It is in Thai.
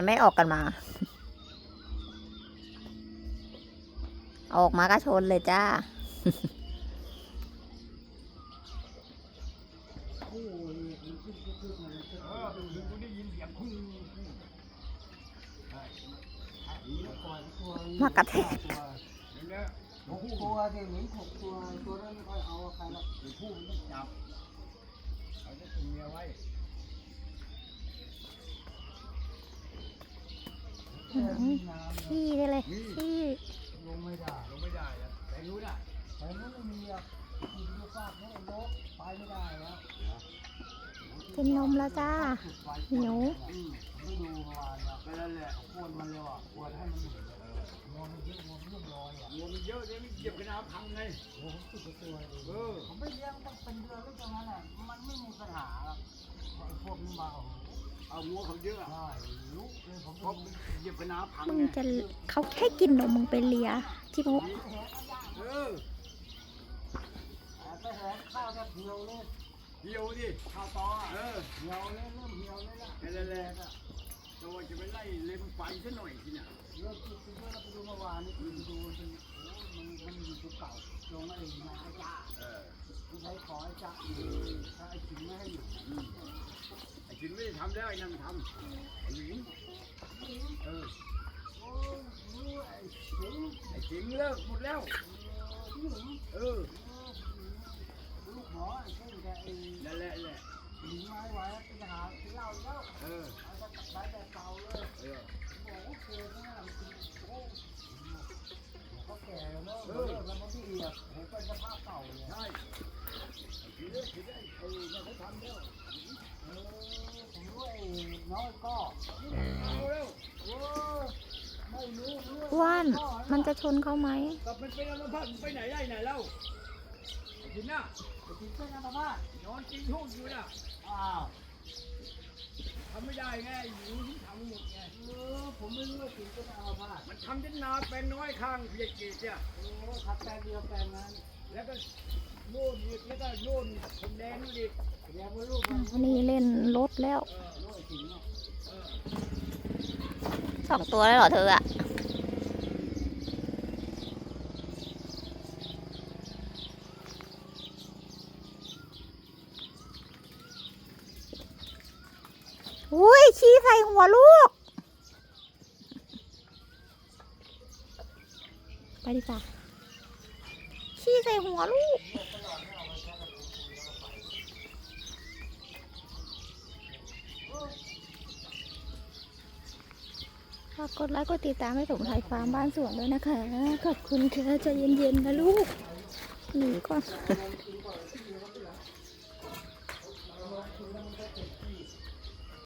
มันไม่ออกกันมา ออกมาก็ชนเลยจ้าเออกูได้ยินเสียงพุ่งมากระแทกตัวที่เหมือนหกตัวตัวนั้นไม่ค่อยเอาใครละไอ้พุ่งต้องจับเขาจะถึงเมียไว้ อืม ขี้ได้เลยขี้ลงไม่ได้ลงไม่ได้อะแต่รู้น่ะแต่นั้ไม่มีอะคุณดูฟาดให้นกไปไม่ได้แล้วกินนมแล้วจ้าหิวไม่ดูเมื่อวานอะก็นั่นแหละปวดมันเลยว่ะปวดให้มันหยุดเลยงมันเยอะงอมันเรียบร้อยอะวัวมันเยอะเนี่ยมันเก็บกันน้ำพังไงโอ้โหผมติดตัวเองเออผมไม่เลี้ยงตั้งเป็นเดือนแล้วตรงนั้นแหละมันไม่มีปัญหาหรอกพวกนี้มาโอ้โห เอาวัวเขาเยอะอะได้ลุกเลยผมเพราะมันเก็บกันน้ำพังมึงไงจะเขาแค่กินนมมึงไปเลียที่มุกเออไปแหกข้าวแทบเหี่ยวเลยเหี่ยวดิข้าวตอเออเหี่ยวเลยเริ่มเหี่ยวเลยละนั่นแหละแต่ว่าจะไปไล่เล็มไฟซะหน่อยสิเนี่ยเริ่มคิดไปเยอะแล้วไปดูเมื่อวานนี่ไปดูมันโอ้มันมันอยู่ตัวเก่าลงไอ้นายจ้าเออผู้ใช้ขอไอ้จ้าอยู่ถ้าไอ้ขิงไม่ให้อยู่ อืมไอ้ชิ้นไม่ได้ทำแล้วไอ้นั่นมันทำไอ้หญิงเออไอ้ขิงไอ้ชิ้นเลิกหมดแล้ว เออลูกหมอไอ้เช่นกับไอ้นั่นแหละแหละหญิงไม้ไหว้ไปหาที่เหล้าแล้วเออเอาแต่ตัดได้แต่เตาเลยเออบอกว่าเกลือข้าคือโอ้เขาแก่แล้วเนอะเลิกแล้วมันพี่เอียดโหเป็นสภาพเก่าเลย ใช่ชิ้นได้ชิ้นได้ไอ้นั่นเขาทำแล้ว เออผมรู้ไอ้ น้อยก็เอาแล้วโอ้ไม่รู้รู้อ้วนมันจะชนเขาไหมกลับมันเป็นอัมพาตไปไหนได้ไหนเล่าไอ้ชิ้นน่ะไอ้ที่เป็นอัมพาตนอนกินทุ่งอยู่น่ะอ้าวทำไม่ได้ไงอยู่ที่ทำหมดไงเออผมไม่รู้ว่าถึงเป็นอัมพาตมันทำจนนาเป็นน้อยข้างเพียงกีดเนี่ยโอ้ขับแปลงเดียวแปลงนั้นแล้วก็โน่นอีกแล้วก็โน่นผมแดงนู่นอีกเรียกว่าลูกมันวันนี้เล่นรถแล้ว เออ ลูกไอ้สิงห์เนี่ย เออ สองตัวแล้วเหรอเธออะอุ้ยชี้ใส่หัวลูก ไปดีกว่าชี้ใส่หัวลูกากกดไลค์กดติดตามให้ผมถ่ายฟาร์มบ้านสวนด้วยนะคะ ขอบคุณค่ะใจเย็นๆนะลูกหนีก่อน